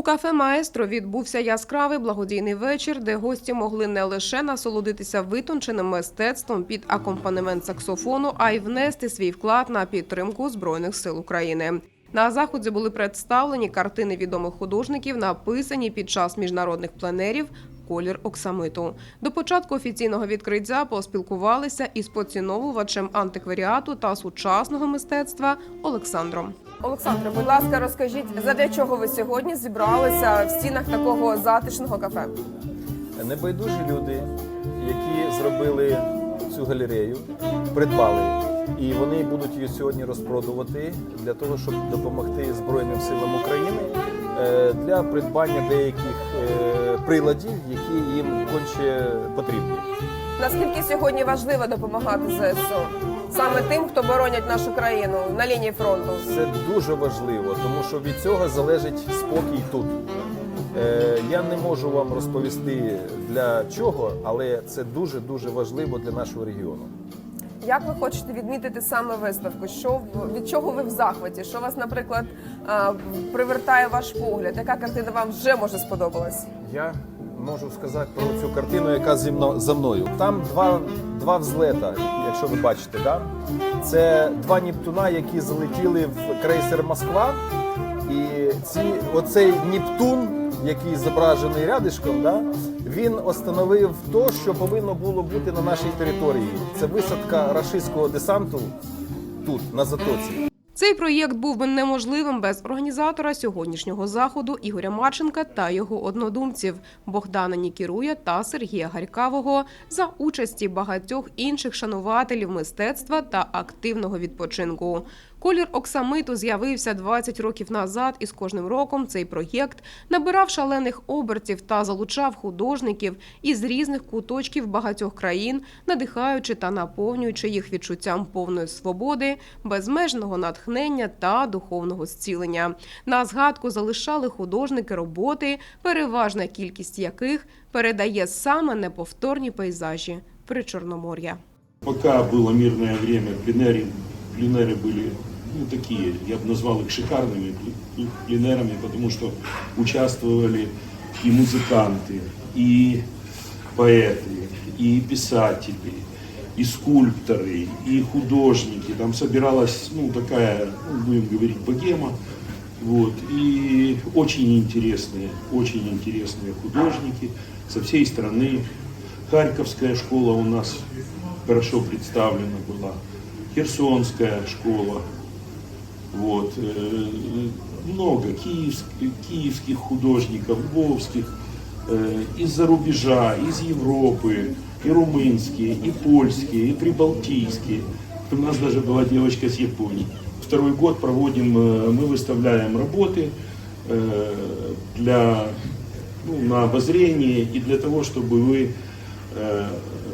У кафе Маестро відбувся яскравий благодійний вечір, де гості могли не лише насолодитися витонченим мистецтвом під акомпанемент саксофону, а й внести свій вклад на підтримку збройних сил України. На заході були представлені картини відомих художників, написані під час міжнародних пленерів Колір оксамиту. До початку офіційного відкриття поспілкувалися із поціновувачем антикваріату та сучасного мистецтва Олександром. Олександре, будь ласка, розкажіть, задля чого ви сьогодні зібралися в стінах такого затишного кафе? Небайдужі люди, які зробили цю галерею, придбали. І вони будуть її сьогодні розпродувати для того, щоб допомогти Збройним силам України для придбання деяких е, приладів, які їм конче потрібні. Наскільки сьогодні важливо допомагати ЗСУ? Саме тим, хто боронять нашу країну на лінії фронту. Це дуже важливо, тому що від цього залежить спокій тут. Е, Я не можу вам розповісти для чого, але це дуже дуже важливо для нашого регіону. Як ви хочете відмітити саме виставку? Що від чого ви в захваті? Що вас, наприклад, привертає ваш погляд? Яка картина вам вже може сподобалась? Я можу сказати про цю картину, яка зі мно- за мною. Там два, два взлета, якщо ви бачите, да? це два Нептуна, які залетіли в крейсер Москва. І ці, оцей Нептун, який зображений рядишком, да? він остановив то, що повинно було бути на нашій території. Це висадка рашистського десанту тут, на затоці. Цей проєкт був би неможливим без організатора сьогоднішнього заходу Ігоря Марченка та його однодумців Богдана Нікіруя та Сергія Гарькавого за участі багатьох інших шанувателів мистецтва та активного відпочинку. Колір оксамиту з'явився 20 років назад, і з кожним роком цей проєкт набирав шалених обертів та залучав художників із різних куточків багатьох країн, надихаючи та наповнюючи їх відчуттям повної свободи, безмежного натхнення та духовного зцілення. На згадку залишали художники роботи, переважна кількість яких передає саме неповторні пейзажі Причорномор'я. Пока было мирное время, пленеры, пленеры были ну, такие, я бы назвал их шикарными пл- пленерами, потому что участвовали и музыканты, и поэты, и писатели, и скульпторы, и художники. Там собиралась, ну, такая, ну, будем говорить, богема. Вот. И очень интересные, очень интересные художники со всей страны. Харьковская школа у нас хорошо представлена была, Херсонская школа, вот, э, много киевских, киевских художников, львовских, э, из-за рубежа, из Европы, и румынские, и польские, и прибалтийские. У нас даже была девочка с Японии. Второй год проводим, э, мы выставляем работы э, для, ну, на обозрение и для того, чтобы вы, э,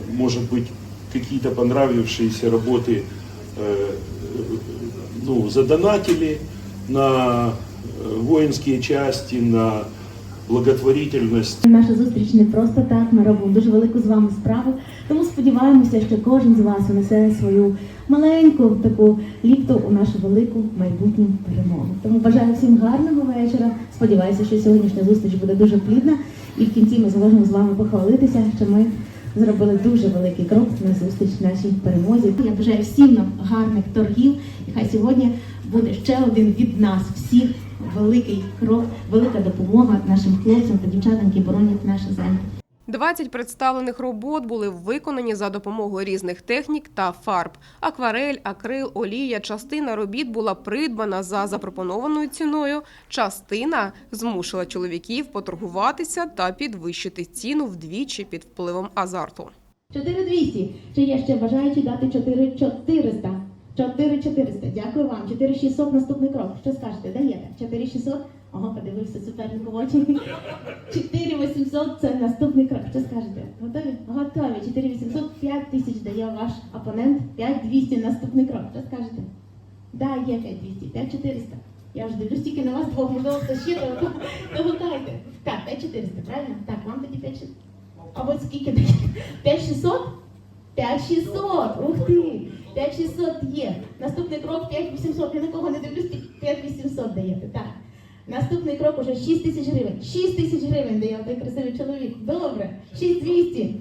может быть, какие-то понравившиеся работы э, ну, задонатили на э, воинские части, на благотворительность. Наша зустріч не просто так. Ми робимо дуже велику з вами справу. Тому сподіваємося, що кожен з вас внесе свою маленьку таку ліпту у нашу велику майбутню перемогу. Тому бажаю всім гарного вечора. Сподіваюся, що сьогоднішня зустріч буде дуже плідна. І в кінці ми зможемо з вами похвалитися, що ми зробили дуже великий крок на зустріч нашій перемозі. Я бажаю всім нам гарних торгів. І хай сьогодні буде ще один від нас всіх великий крок, велика допомога нашим хлопцям та дівчатам, які боронять нашу землю. 20 представлених робот були виконані за допомогою різних технік та фарб. Акварель, акрил, олія. Частина робіт була придбана за запропонованою ціною. Частина змусила чоловіків поторгуватися та підвищити ціну вдвічі під впливом азарту. 4200. Чи є ще бажаючі дати 4400? 4400. Дякую вам. 4600 наступний крок. Що скажете? Даєте? 4600? Ого, подивився супернику в очі. 4800 це наступний крок. Що скажете? Готові? Готові. 4800, 5000 дає ваш опонент. 5200 наступний крок. Що скажете? Да, є 5200. 5400. Я вже дивлюсь тільки на вас двох, можливо, хтось ще то догадайте. Так, 5400, правильно? Так, вам тоді 5600. А от скільки дає? 5600? 5600! Ух ти! 5600 є. Наступний крок 5800. Я нікого не дивлюсь, 5800 даєте. Так. Наступний крок уже 6 тисяч гривень. 6 тисяч гривень дає той красивий чоловік. Добре. 6200.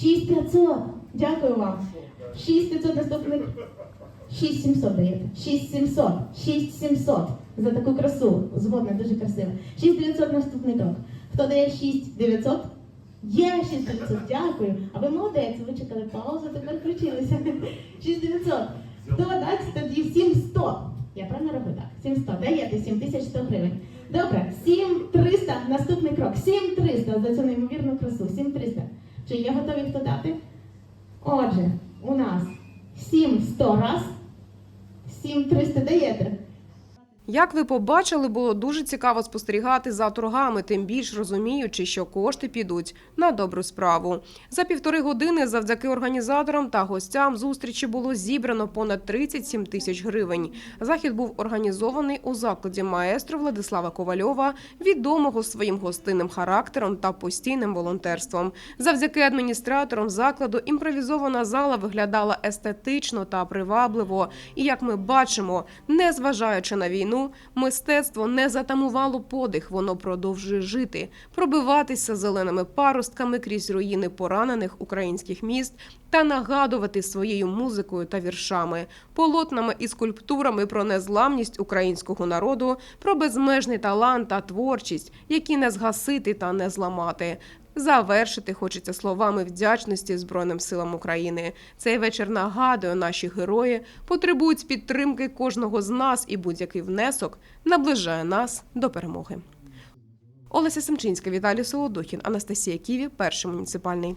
6500. Дякую вам. 6500 наступний. 6700 даєте. 6700. 6700 за таку красу. Згодна, дуже красиво. 6900 наступний крок. Хто дає 6900? Є 6900, дякую. А ви молодець, ви чекали паузу, тепер включилися. 6900. Я правильно роблю так? 700. Даєте 7100 гривень. Добре, 7300, наступний крок. 7300 за цю неймовірну красу. 7300. Чи є готові хто дати? Отже, у нас 7100 раз. 7300 даєте. Як ви побачили, було дуже цікаво спостерігати за торгами, тим більш розуміючи, що кошти підуть на добру справу. За півтори години, завдяки організаторам та гостям зустрічі було зібрано понад 37 тисяч гривень. Захід був організований у закладі маестро Владислава Ковальова, відомого своїм гостинним характером та постійним волонтерством. Завдяки адміністраторам закладу імпровізована зала виглядала естетично та привабливо. І як ми бачимо, незважаючи на війну, мистецтво не затамувало подих, воно продовжує жити, пробиватися зеленими паростками крізь руїни поранених українських міст та нагадувати своєю музикою та віршами, полотнами і скульптурами про незламність українського народу, про безмежний талант та творчість, які не згасити та не зламати. Завершити хочеться словами вдячності Збройним силам України. Цей вечір нагадує, наші герої потребують підтримки кожного з нас, і будь-який внесок наближає нас до перемоги. Олеся Семчинська, Віталій Солодухін, Анастасія Ківі, перший муніципальний.